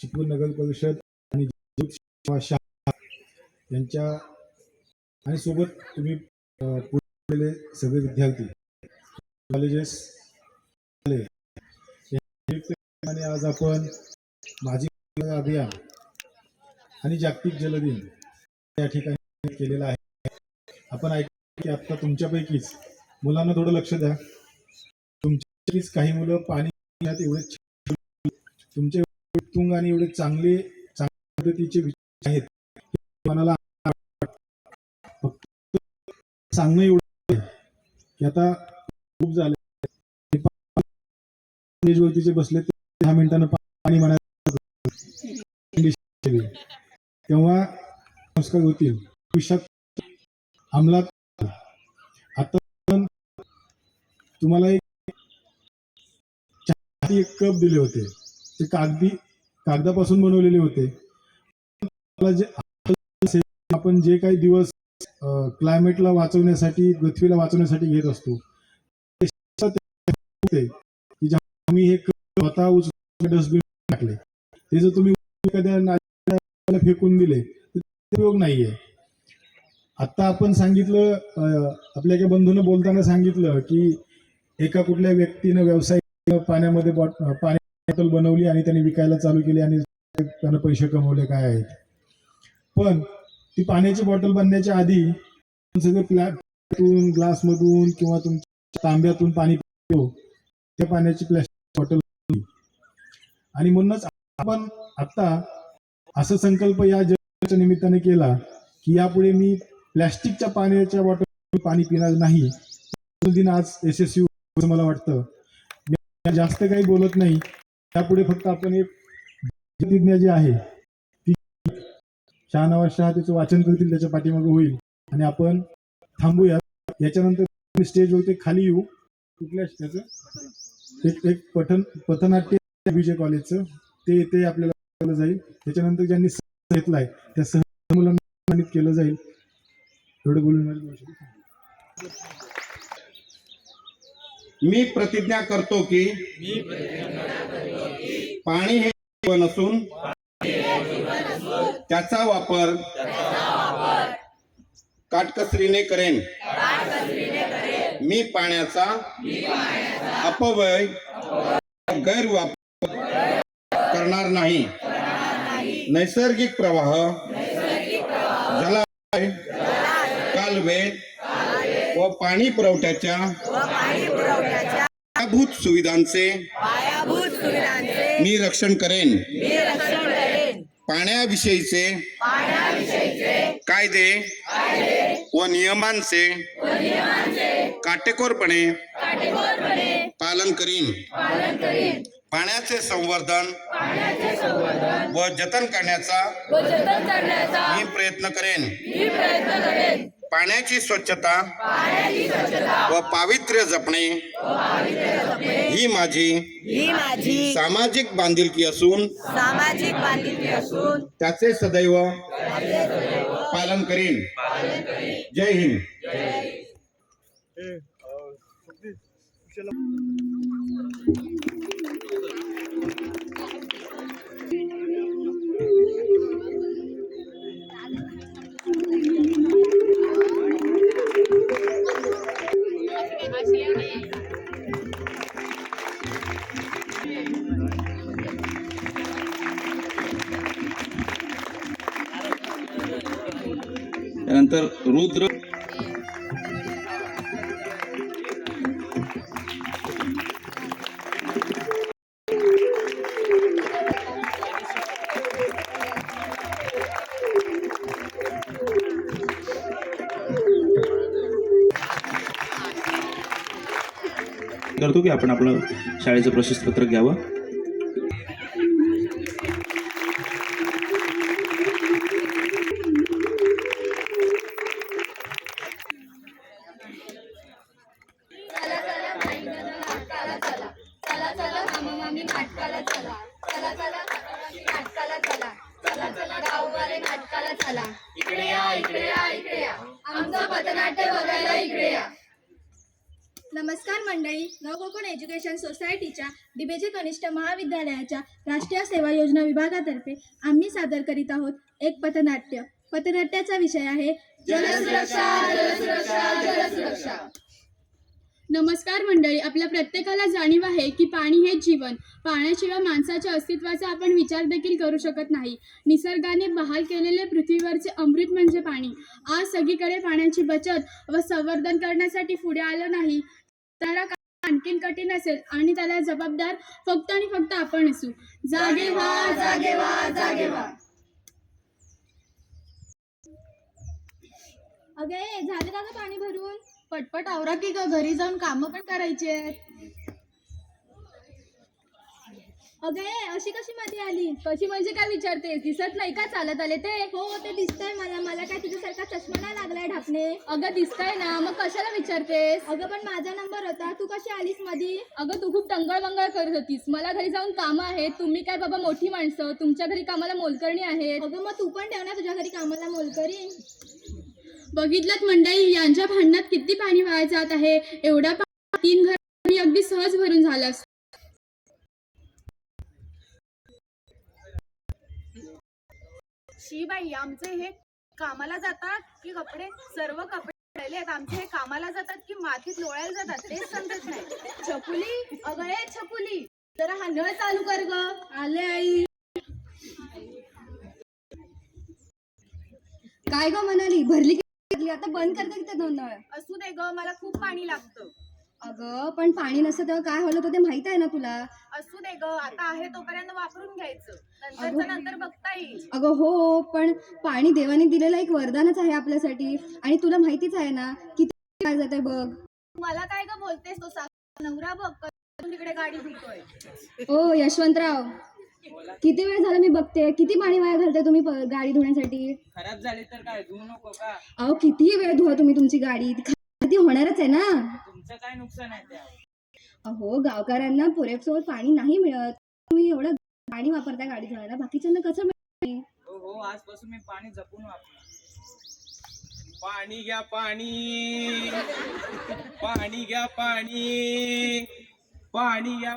चिपळूण नगर परिषद आणि यांच्या आणि सोबत तुम्ही पुढे सगळे विद्यार्थी कॉलेजेस आणि आज आपण माझी अभियान आणि जागतिक जलदिन या ठिकाणी केलेला आहे. आपण ऐकलं की आता तुमच्यापैकीच मुलांना थोडं लक्ष द्या. तुमच्यापैकीच काही मुलं पाणी एवढे तुमचे आणि एवढे चांगले चांगल्या पद्धतीचे विचार आहेत. मनाला फक्त सांगणं एवढं की आता खूप झाले. स्टेजवरती जे बसले ते दहा मिनिटानं पाणी म्हणायला तेव्हा संस्कार होतील. भविष्यात अंमलात आता तुम्हाला एक एक कप दिले होते. ते कागदी कागदापासून बनवलेले होते. जे आपण जे काही दिवस क्लायमेटला वाचवण्यासाठी पृथ्वीला वाचवण्यासाठी घेत असतो. की तुम्ही हे स्वतः डस्टबिन टाकले. ते जर तुम्ही एखाद्या नाल्याला फेकून दिले उपयोग नाहीये. आता आपण सांगितलं आपल्या एका बंधूनं बोलताना सांगितलं की एका कुठल्या व्यक्तीनं व्यवसाय पाण्यामध्ये बॉट पाणी बनवली आणि त्यांनी विकायला चालू केली आणि त्यानं पैसे कमवले काय आहेत. पण ती पाण्याची बॉटल बनण्याच्या आधी आपण सगळं प्लॅटून ग्लासमधून किंवा तुमच्या तांब्यातून पाणी पितो त्या पाण्याची प्लॅस्टिक बॉटल आणि म्हणूनच आपण आता असं संकल्प या जगाच्या निमित्ताने केला की यापुढे मी प्लॅस्टिकच्या पाण्याच्या बॉटल पाणी पिणार नाही. दिन आज यशस्वी मला वाटतं. मी जास्त काही बोलत नाही. त्यापुढे फक्त आपण एक प्रतिज्ञा जी आहे ती शहानवाज शहा त्याचं वाचन करतील त्याच्या पाठीमागे होईल. आणि आपण थांबूया याच्यानंतर मी स्टेजवरती खाली येऊ. कुठल्या त्याचं? एक एक पठन पथनाट्य विजय कॉलेजचं ते ते आपल्याला केलं जाईल. त्याच्यानंतर ज्यांनी सहभाग घेतलाय त्या सह मुलांना केलं जाईल. एवढं बोलून मी प्रतिज्ञा करतो की पाणी हे जीवन असून त्याचा वापर काटकसरीने करेन. मी पाण्याचा अपव्यय गैरवापर करणार नाही. नैसर्गिक प्रवाह जलाशय कालवे व पाणी पुरवठ्याच्या पायाभूत सुविधांचे पायाभूत सुविधांचे मी रक्षण करेन. मी रक्षण करेन. पाण्याविषयीचे पाण्याविषयीचे कायदे व नियमांचे काटेकोरपणे काटेकोरपणे पालन करीन. पालन करीन. पाण्याचे संवर्धन पाण्याचे संवर्धन व जतन करण्याचा व जतन करण्याचा मी प्रयत्न करेन. मी प्रयत्न करेन. पाण्याची स्वच्छता पाण्याची स्वच्छता व पावित्र्य जपणे ही माझी ही माझी सामाजिक बांधिलकी असून सामाजिक बांधिलकी असून त्याचे सदैव पालन करीन. जय हिंद. त्यानंतर रुद्र. करतो की आपण आपलं शाळेचं प्रशस्त पत्रक घ्यावं. चला. चला मामा मामी नाटकाला चला. चला चला नाटकाला चला. चला चला गाववाले नाटकाला चला. इकडे या इकडे या इकडे या. आमचं पथनाट्य बघायला इकडे या. नमस्कार मंडळी. नवकोकण एज्युकेशन सोसायटीच्या डिबेजे कनिष्ठ महाविद्यालयाच्या राष्ट्रीय सेवा योजना विभागातर्फे आम्ही सादर करीत आहोत एक पथनाट्य. पथनाट्याचा विषय आहे जलसुरक्षा जलसुरक्षा जलसुरक्षा. नमस्कार मंडळी आपल्या प्रत्येकाला जाणीव आहे की पाणी हे जीवन. पाण्याशिवाय माणसाच्या अस्तित्वाचा आपण विचार देखील करू शकत नाही. निसर्गाने बहाल केलेले पृथ्वीवरचे अमृत म्हणजे पाणी. आज सगळीकडे पाण्याची बचत व संवर्धन करण्यासाठी पुढे आलं नाही. त्याला आणखीन कठीण असेल आणि त्याला जबाबदार फक्त आणि फक्त आपण असू. जागे व्हा जागे व्हा जागे व्हा. अगे झालं का पाणी भरून. पटपट आवरा की ग घरी जाऊन कामं पण करायची आहेत. अगे अशी कशी मध्ये आली? कशी म्हणजे काय विचारते दिसत नाही का चालत आले ते? हो ते दिसतंय मला. मला काय तुझ्यासारखा चष्मा नाही लागलाय ढापणे अगं दिसतंय ना. मग कशाला विचारतेस? अगं पण माझा नंबर होता. तू कशी आलीस मधी? अगं तू खूप टंगळ बंगळ करत होतीस. मला घरी जाऊन कामं आहेत. तुम्ही काय बाबा मोठी माणसं? तुमच्या घरी कामाला मोलकरणी आहेत. अगं मग तू पण ठेव ना. तुझ्या घरी कामाला मोलकरी. बघितलं मंडळी यांच्या भांडणात किती पाणी वाया जात आहे? एवढा तीन घर अगदी सहज भरून झालं असतं. शी बाई आमचे हे कामाला जातात की कपडे? सर्व कपडे आमचे हे कामाला जातात की मातीत लोळायला जातात? तेच समजत नाही. छकुली? अगं ए छकुली! जरा हा नळ चालू कर ग. आले आई. काय ग म्हणाली भरली आता बंद करते दोन नळ. असू दे ग मला खूप पाणी लागतं. अगं पण पाणी नसतं तेव्हा काय होलं होतं ते माहीत आहे ना तुला? असू दे ग आता आहे तोपर्यंत वापरून घ्यायचं. नंतरचं नंतर बघता येईल. अगं हो पण पाणी देवाने दिलेलं एक वरदानच आहे आपल्यासाठी. आणि तुला माहितीच आहे ना किती काय जाते बघ. मला काय ग बोलतेस तो नवरा बघ तिकडे गाडी धुतोय ओ यशवंतराव. किती वेळ झाला मी बघते? किती पाणी वाया घालते तुम्ही प- गाडी धुण्यासाठी? खराब झाली तर काय धुवू नको का? अहो किती वेळ धुवा तुम्ही तुमची गाडी? ती होणारच आहे ना? तुमचं काय नुकसान आहे अहो गावकऱ्यांना पुरेसोबत पाणी नाही मिळत. तुम्ही एवढं पाणी वापरता गाडी धुवायला बाकीच्यांना कसं मिळेल हो हो आजपासून मी पाणी जपून वापरणार. पाणी घ्या पाणी. पाणी घ्या पाणी. पाणी घ्या